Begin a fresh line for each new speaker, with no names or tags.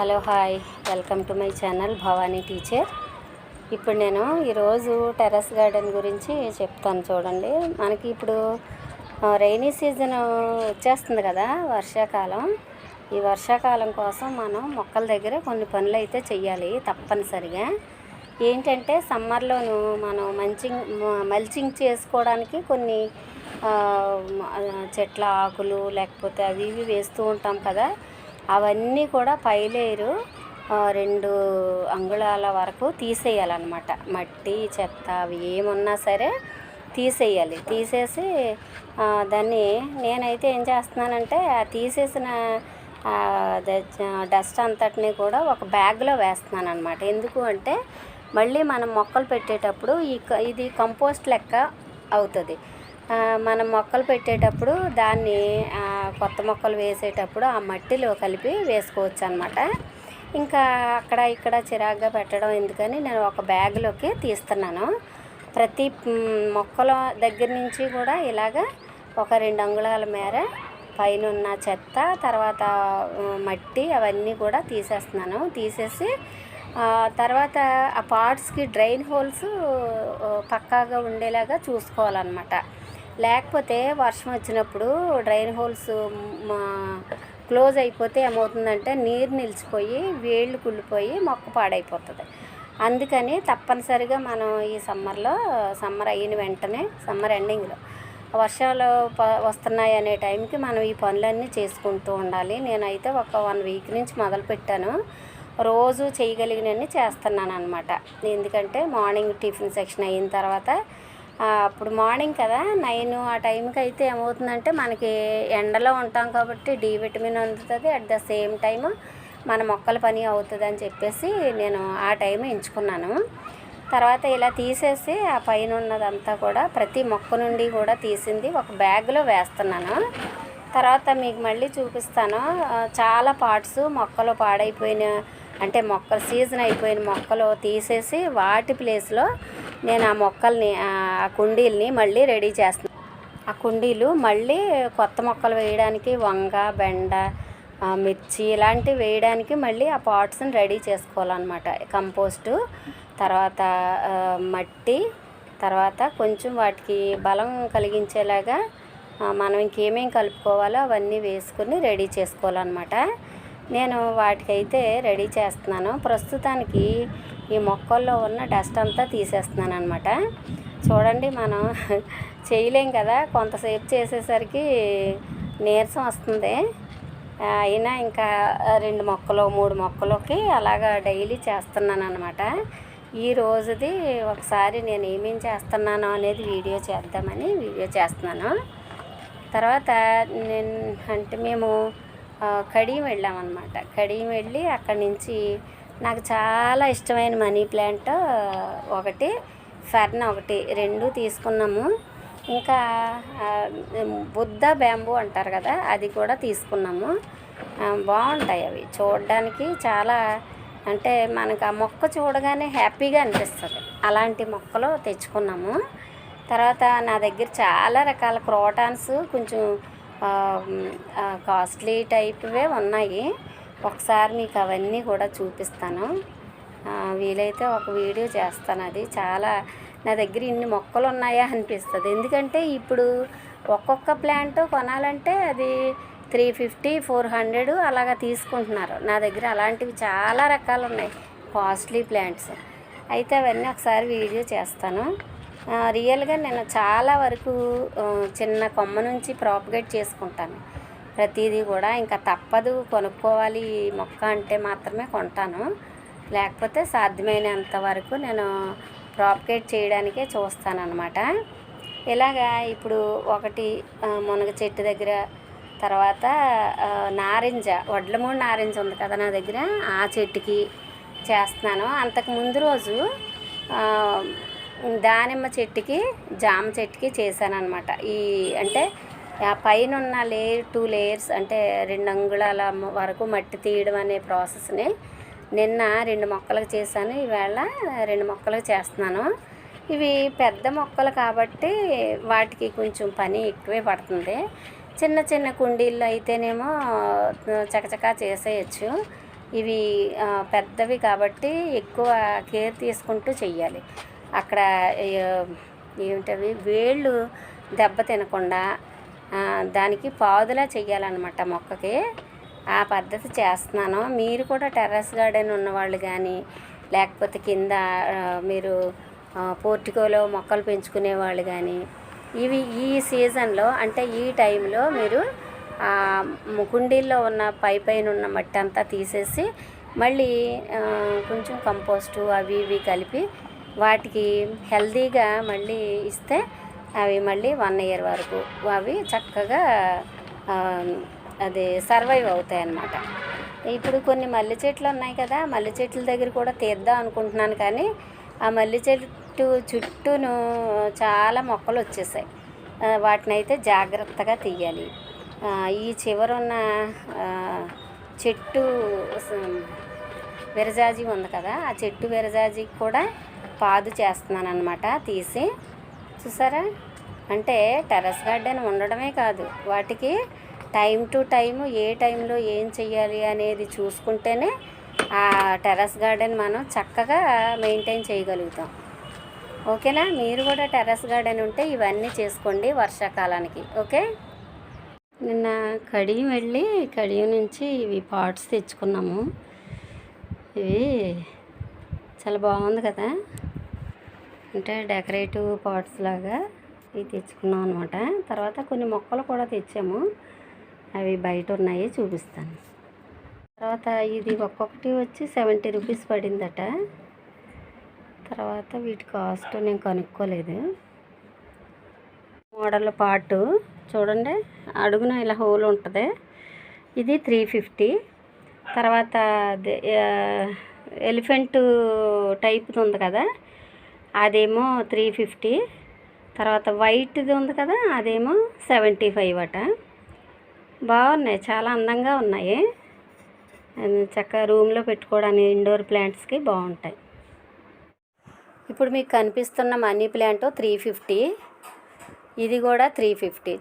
Hello hi welcome to my channel Bhavani teacher. ఇప్పుడు నేను ఈరోజు టెర్రస్ గార్డెన్ గురించి చెప్తాను చూడండి. మనకి ఇప్పుడు రైనీ సీజన్ వచ్చేస్తుంది కదా వర్షాకాలం. ఈ వర్షాకాలం కోసం మనం మొక్కల దగ్గర కొన్ని పనులు అయితే చెయ్యాలి తప్పనిసరిగా. ఏంటంటే సమ్మర్లోను మనం మంచింగ్ మల్చింగ్ చేసుకోవడానికి కొన్ని చెట్ల ఆకులు లేకపోతే అవి ఇవి వేస్తూ ఉంటాం కదా. అవన్నీ కూడా పైలేరు రెండు అంగుళాల వరకు తీసేయాలన్నమాట. మట్టి చెత్త అవి ఏమున్నా సరే తీసేయాలి. తీసేసి దాన్ని నేనైతే ఏం చేస్తున్నానంటే ఆ తీసేసిన డస్ట్ అంతటిని కూడా ఒక బ్యాగ్లో వేస్తున్నాను అనమాట ఎందుకు అంటే మళ్ళీ మనం మొక్కలు పెట్టేటప్పుడు ఈ క- ఇది కంపోస్ట్ లెక్క అవుతుంది. మనం మొక్కలు పెట్టేటప్పుడు దాన్ని కొత్త మొక్కలు వేసేటప్పుడు ఆ మట్టిలో కలిపి వేసుకోవచ్చు అనమాట ఇంకా అక్కడ ఇక్కడ చిరాగ్గా పెట్టడం ఎందుకని నేను ఒక బ్యాగ్లోకి తీస్తున్నాను. ప్రతి మొక్కల దగ్గర నుంచి కూడా ఇలాగ ఒక రెండు అంగుళాల మేర పైన ఉన్న చెత్త తర్వాత మట్టి అవన్నీ కూడా తీసేస్తున్నాను. తీసేసి తర్వాత ఆ పార్ట్స్కి డ్రైన్ హోల్స్ పక్కాగా ఉండేలాగా చూసుకోవాలన్నమాట. లేకపోతే వర్షం వచ్చినప్పుడు డ్రైన్ హోల్స్ మా క్లోజ్ అయిపోతే ఏమవుతుందంటే నీరు నిలిచిపోయి వేళ్ళు కుళ్ళిపోయి మొక్క పాడైపోతుంది. అందుకని తప్పనిసరిగా మనం ఈ సమ్మర్లో సమ్మర్ అయిన వెంటనే సమ్మర్ ఎండింగ్లో వర్షాలు ప- వస్తున్నాయి అనే టైంకి మనం ఈ పనులన్నీ చేసుకుంటూ ఉండాలి. నేనైతే ఒక వన్ వీక్ నుంచి మొదలు పెట్టాను రోజు చేయగలిగినన్ని చేస్తున్నాను అనమాట ఎందుకంటే మార్నింగ్ టిఫిన్ సెక్షన్ అయిన తర్వాత అప్పుడు మార్నింగ్ కదా నైన్ ఆ టైంకి అయితే ఏమవుతుందంటే మనకి ఎండలో ఉంటాం కాబట్టి డి విటమిన్ అందుతుంది. అట్ ద సేమ్ టైం మన మొక్కల పని అవుతుంది అని చెప్పేసి నేను ఆ టైం ఎంచుకున్నాను. తర్వాత ఇలా తీసేసి ఆ పైన ఉన్నదంతా కూడా ప్రతి మొక్క నుండి కూడా తీసింది ఒక బ్యాగ్లో వేస్తున్నాను. తర్వాత మీకు మళ్ళీ చూపిస్తాను. చాలా పార్ట్స్ మొక్కలు పాడైపోయిన అంటే మొక్కలు సీజన్ అయిపోయిన మొక్కలు తీసేసి వాటి ప్లేస్లో నేను ఆ మొక్కల్ని ఆ కుండీల్ని మళ్ళీ రెడీ చేస్తున్నాను ఆ కుండీలు మళ్ళీ కొత్త మొక్కలు వేయడానికి వంగ బెండ మిర్చి ఇలాంటివి వేయడానికి మళ్ళీ ఆ పాట్స్ని రెడీ చేసుకోవాలన్నమాట. కంపోస్టు తర్వాత మట్టి తర్వాత కొంచెం వాటికి బలం కలిగించేలాగా మనం ఇంకేమేం కలుపుకోవాలో అవన్నీ వేసుకుని రెడీ చేసుకోవాలన్నమాట. నేను వాటికైతే రెడీ చేస్తున్నాను. ప్రస్తుతానికి ఈ మొక్కల్లో ఉన్న డస్ట్ అంతా తీసేస్తున్నాను అనమాట చూడండి మనం చేయలేం కదా. కొంతసేపు చేసేసరికి నీరసం వస్తుంది. అయినా ఇంకా రెండు మొక్కలు మూడు మొక్కలకి అలాగా డైలీ చేస్తున్నాను అనమాట ఈ రోజుది ఒకసారి నేను ఏమేం చేస్తున్నాను అనేది వీడియో చేద్దామని వీడియో చేస్తున్నాను. తర్వాత నేను అంటే మేము కడియం వెళ్ళామన్నమాట. కడియం వెళ్ళి అక్కడి నుంచి నాకు చాలా ఇష్టమైన మనీ ప్లాంట్ ఒకటి ఫెర్న్ ఒకటి రెండు తీసుకున్నాము. ఇంకా బుద్ధ బ్యాంబూ అంటారు కదా అది కూడా తీసుకున్నాము. బాగుంటాయి అవి. చూడడానికి చాలా అంటే మనకు ఆ మొక్క చూడగానే హ్యాపీగా అనిపిస్తుంది. అలాంటి మొక్కలు తెచ్చుకున్నాము. తర్వాత నా దగ్గర చాలా రకాల క్రోటాన్స్ కొంచెం కాస్ట్లీ టైప్వే ఉన్నాయి. ఒకసారి మీకు అవన్నీ కూడా చూపిస్తాను. వీలైతే ఒక వీడియో చేస్తాను అది. చాలా నా దగ్గర ఇన్ని మొక్కలు ఉన్నాయా అనిపిస్తుంది. ఎందుకంటే ఇప్పుడు ఒక్కొక్క ప్లాంట్ కొనాలంటే అది త్రీ ఫిఫ్టీ ఫోర్ హండ్రెడ్ అలాగా తీసుకుంటున్నారు. నా దగ్గర అలాంటివి చాలా రకాలు ఉన్నాయి కాస్ట్లీ ప్లాంట్స్. అయితే అవన్నీ ఒకసారి వీడియో చేస్తాను. రియల్గా నేను చాలా వరకు చిన్న కొమ్మ నుంచి ప్రాపగేట్ చేసుకుంటాను. ప్రతిదీ కూడా ఇంకా తప్పదు కొనుక్కోవాలి మొక్క అంటే మాత్రమే కొంటాను. లేకపోతే సాధ్యమైనంత వరకు నేను ప్రాపగేట్ చేయడానికే చూస్తాను ఇలాగా ఇప్పుడు ఒకటి మునగ చెట్టు దగ్గర తర్వాత నారింజ వడ్లమూడి నారింజ ఉంది కదా నా దగ్గర ఆ చెట్టుకి చేస్తున్నాను. అంతకు ముందు రోజు దానిమ్మ చెట్టుకి జామ చెట్టుకి చేశాననమాట ఈ అంటే ఆ పైన ఉన్న లేయర్ టూ లేయర్స్ అంటే రెండు అంగుళాల వరకు మట్టి తీయడం అనే ప్రాసెస్ని నిన్న రెండు మొక్కలకు చేశాను. ఈవేళ రెండు మొక్కలకు చేస్తున్నాను. ఇవి పెద్ద మొక్కలు కాబట్టి వాటికి కొంచెం పని ఎక్కువే పడుతుంది. చిన్న చిన్న కుండీల్లో అయితేనేమో చకచకా చేసేయచ్చు. ఇవి పెద్దవి కాబట్టి ఎక్కువ కేర్ తీసుకుంటూ చెయ్యాలి. అక్కడ ఏమిటవి? వేళ్ళు దెబ్బ తినకుండా దానికి పాదులా చెయ్యాలన్నమాట మొక్కకి. ఆ పద్ధతి చేస్తున్నాను. మీరు కూడా టెర్రస్ గార్డెన్ ఉన్నవాళ్ళు కానీ లేకపోతే కింద మీరు పోర్టికోలో మొక్కలు పెంచుకునే వాళ్ళు కానీ ఇవి ఈ సీజన్లో అంటే ఈ టైంలో మీరు కుండీల్లో ఉన్న పై పైన ఉన్న మట్టి అంతా తీసేసి మళ్ళీ కొంచెం కంపోస్టు అవి ఇవి కలిపి వాటికి హెల్దీగా మళ్ళీ ఇస్తే అవి మళ్ళీ వన్ ఇయర్ వరకు అవి చక్కగా అది సర్వైవ్ అవుతాయి అన్నమాట. ఇప్పుడు కొన్ని మల్లె చెట్లు ఉన్నాయి కదా మల్లె చెట్ల దగ్గర కూడా తీద్దాం అనుకుంటున్నాను కానీ ఆ మల్లె చెట్టు చుట్టూను చాలా మొక్కలు వచ్చేసాయి. వాటిని అయితే జాగ్రత్తగా తీయాలి. ఈ చివరున్న ఉన్న చెట్టు విరజాజి ఉంది కదా ఆ చెట్టు విరజాజికి కూడా పాదు చేస్తున్నాను అనమాట తీసి. చూసారా? అంటే టెర్రస్ గార్డెన్ ఉండడమే కాదు వాటికి టైం టు టైం ఏ టైంలో ఏం చెయ్యాలి అనేది చూసుకుంటేనే ఆ టెర్రస్ గార్డెన్ మనం చక్కగా మెయింటైన్ చేయగలుగుతాం. ఓకేనా? మీరు కూడా టెర్రస్ గార్డెన్ ఉంటే ఇవన్నీ చేసుకోండి వర్షాకాలానికి ఓకే? నిన్న కడియం వెళ్ళి కడియం నుంచి ఇవి పాట్స్ తెచ్చుకున్నాము. ఇవి చాలా బాగుంది కదా. అంటే డెకరేటివ్ పాట్స్ లాగా ఇవి తెచ్చుకున్నాం అనమాట తర్వాత కొన్ని మొక్కలు కూడా తెచ్చాము. అవి బయట ఉన్నాయి చూపిస్తాను. తర్వాత ఇది ఒక్కొక్కటి వచ్చి సెవెంటీ రూపీస్ పడిందట. తర్వాత వీటి కాస్ట్ నేను కనుక్కోలేదు. మోడల్ పాటు చూడండి అడుగున ఇలా హోల్ ఉంటుంది. ఇది త్రీ ఫిఫ్టీ. తర్వాత ఎలిఫెంట్ టైప్ది ఉంది కదా అదేమో త్రీ ఫిఫ్టీ. తర్వాత వైట్ది ఉంది కదా అదేమో సెవెంటీ ఫైవ్ అట. బాగున్నాయి చాలా అందంగా ఉన్నాయి. చక్కగా రూమ్లో పెట్టుకోవడానికి ఇండోర్ ప్లాంట్స్కి బాగుంటాయి. ఇప్పుడు మీకు కనిపిస్తున్న మనీ ప్లాంట్ త్రీ ఫిఫ్టీ. ఇది కూడా త్రీ ఫిఫ్టీ.